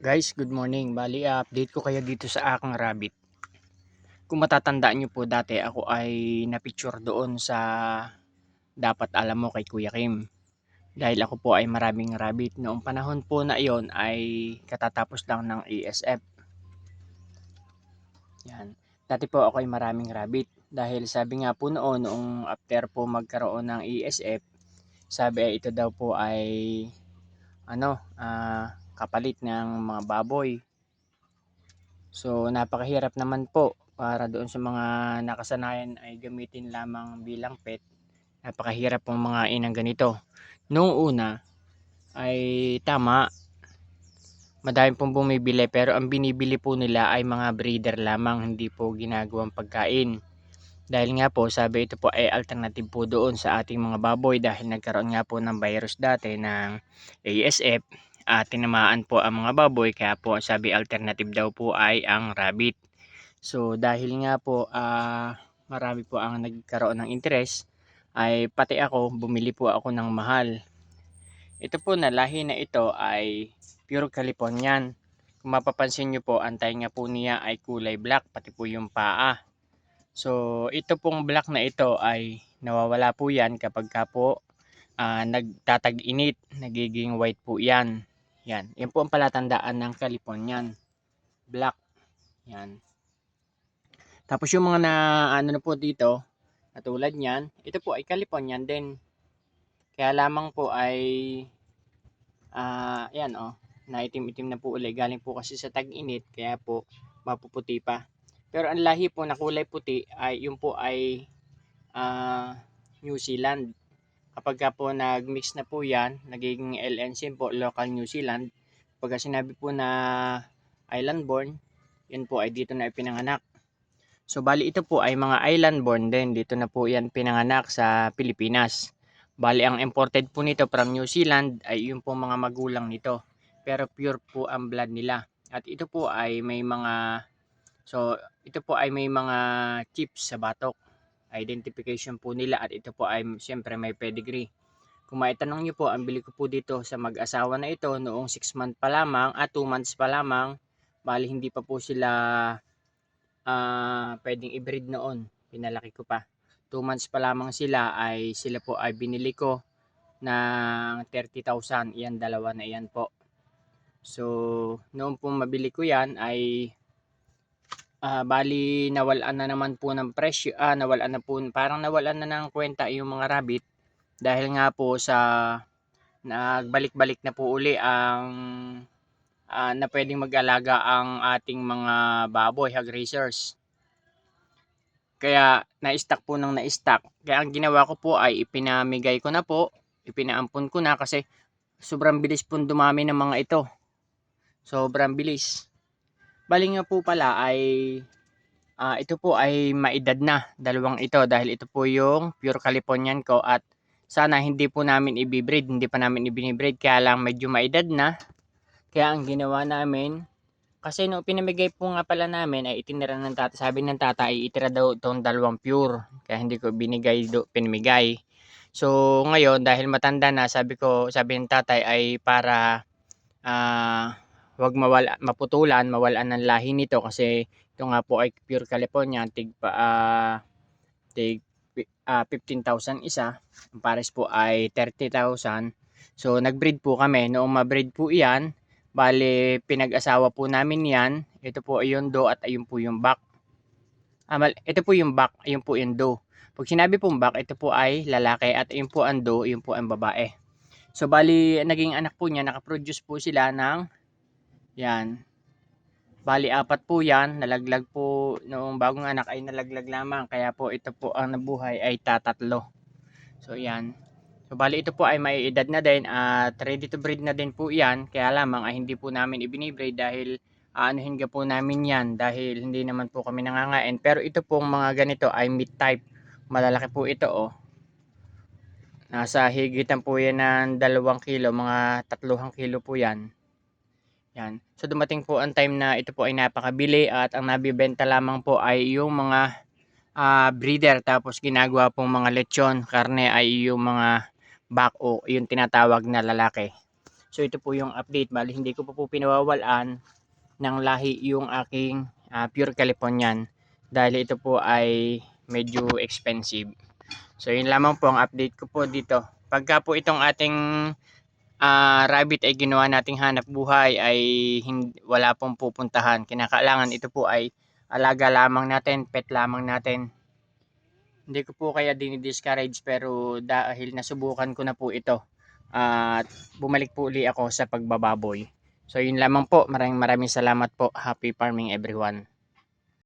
Guys, good morning. Bali, update ko kayo dito sa aking rabbit. Kung matatandaan nyo po dati, ako ay napicture doon sa dapat alam mo kay Kuya Kim. Dahil ako po ay maraming rabbit. Noong panahon po na iyon ay katatapos lang ng ESF. Yan. Dati po ako ay maraming rabbit. Dahil sabi nga po noon, noong after po magkaroon ng ESF, sabi ay ito daw po ay ano, ah, kapalit ng mga baboy. So napakahirap naman po para doon sa mga nakasanayan ay gamitin lamang bilang pet. Napakahirap pong mga inang ganito. Noong una ay tama, madami pong bumibili pero ang binibili po nila ay mga breeder lamang, hindi po ginagawang pagkain. Dahil nga po, sabi ito po ay alternative po doon sa ating mga baboy dahil nagkaroon nga po ng virus dati ng ASF at tinamaan po ang mga baboy kaya po sabi alternative daw po ay ang rabbit. So dahil nga po ah, marami po ang nagkaroon ng interest ay pati ako bumili po ako ng mahal. Ito po na lahi na ito ay pure Californian. Kung mapapansin nyo po, ang tainga po niya ay kulay black pati po yung paa. So ito pong black na ito ay nawawala po yan kapag ka po ah, nagtatag-init, nagiging white po yan. Yan. Yan po ang palatandaan ng Californian. Black. Yan. Tapos yung mga na ano na po dito, katulad niyan, ito po ay Californian din. Kaya lamang po ay ah yan oh, na itim-itim na po uli. Galing po kasi sa tag-init, kaya po mapuputi pa. Pero ang lahi po na kulay puti ay yung po ay ah, New Zealand. Kapag ka po nag-mix na po yan, nagiging LNC po, local New Zealand. Pagka sinabi po na island born, yun po ay dito na ipinanganak. So bali ito po ay mga island born din. Dito na po yan pinanganak sa Pilipinas. Bali ang imported po nito from New Zealand ay yung po mga magulang nito. Pero pure po ang blood nila. At ito po ay may mga So ito po ay may mga chips sa batok. Identification po nila at ito po ay siyempre may pedigree. Kung maitanong nyo po, ang bili ko po dito sa mag-asawa na ito noong 6 months pa lamang at 2 months pa lamang. Bali hindi pa po sila ah pwedeng i-breed noon. Pinalaki ko pa. 2 months pa lamang sila ay sila po ay binili ko ng 30,000. Yan dalawa na yan po. So noong po mabili ko yan ay ah bali nawalan na naman po ng presyo. Ah nawalan na po parang nawalan na ng kwenta yung mga rabbit dahil nga po sa nagbalik-balik na po uli ang ah, na pwedeng mag-alaga ang ating mga baboy, hog raisers. Kaya na-stock po ng na-stock. Kaya ang ginawa ko po ay ipinamigay ko na po, ipinaampon ko na kasi sobrang bilis po dumami ng mga ito. Sobrang bilis. Bali nga po pala ay ah, ito po ay maedad na, dalawang ito dahil ito po yung pure Californian ko at sana hindi po namin ibibreed, hindi pa namin ibinibreed kaya lang medyo maedad na. Kaya ang ginawa namin, kasi no pinamigay po nga pala namin ay itinira ng tata, sabi ng tata ay itira daw itong dalawang pure. Kaya hindi ko binigay do, pinamigay. So ngayon dahil matanda na, sabi ko, sabi ng tatay ay para ah wag mawala, maputulan, mawalan ng lahi nito kasi ito nga po ay pure California, tig ah, tig ah, 15,000 isa. Ang pares po ay 30,000. So nagbreed po kami. Noong mabreed po iyan, bali pinag-asawa po namin yan. Ito po ay yung do at ayun po yung back. Ah, mal- ito po yung back, ayun po yung do. Pag sinabi pong back, ito po ay lalaki at ayun po ang do, ayun po ang babae. So bali naging anak po niya, nakaproduce po sila ng yan. Bali apat po yan, nalaglag po noong bagong anak ay nalaglag lamang kaya po ito po ang nabuhay ay tatatlo. So yan. So bali ito po ay may edad na din at ready to breed na din po yan kaya lamang ay hindi po namin ibinibreed dahil aanuhin ka po namin yan dahil hindi naman po kami nangangain. Pero ito pong mga ganito ay meat type. Malalaki po ito oh. Nasa higitan po yan ng dalawang kilo, mga tatluhang kilo po yan. Yan. So dumating po ang time na ito po ay napakabili at ang nabibenta lamang po ay yung mga ah, breeder tapos ginagawa pong mga lechon, karne ay yung mga back yung tinatawag na lalaki. So ito po yung update. Bali hindi ko pa po pinawawalan ng lahi yung aking ah, pure Californian dahil ito po ay medyo expensive. So yun lamang po ang update ko po dito. Pagka po itong ating ah, rabbit ay ginawa nating hanap buhay ay hindi, wala pong pupuntahan. Kinakailangan ito po ay alaga lamang natin, pet lamang natin. Hindi ko po kaya dinidiscourage pero dahil nasubukan ko na po ito at bumalik po uli ako sa pagbababoy. So yun lamang po. Maraming maraming salamat po. Happy farming everyone.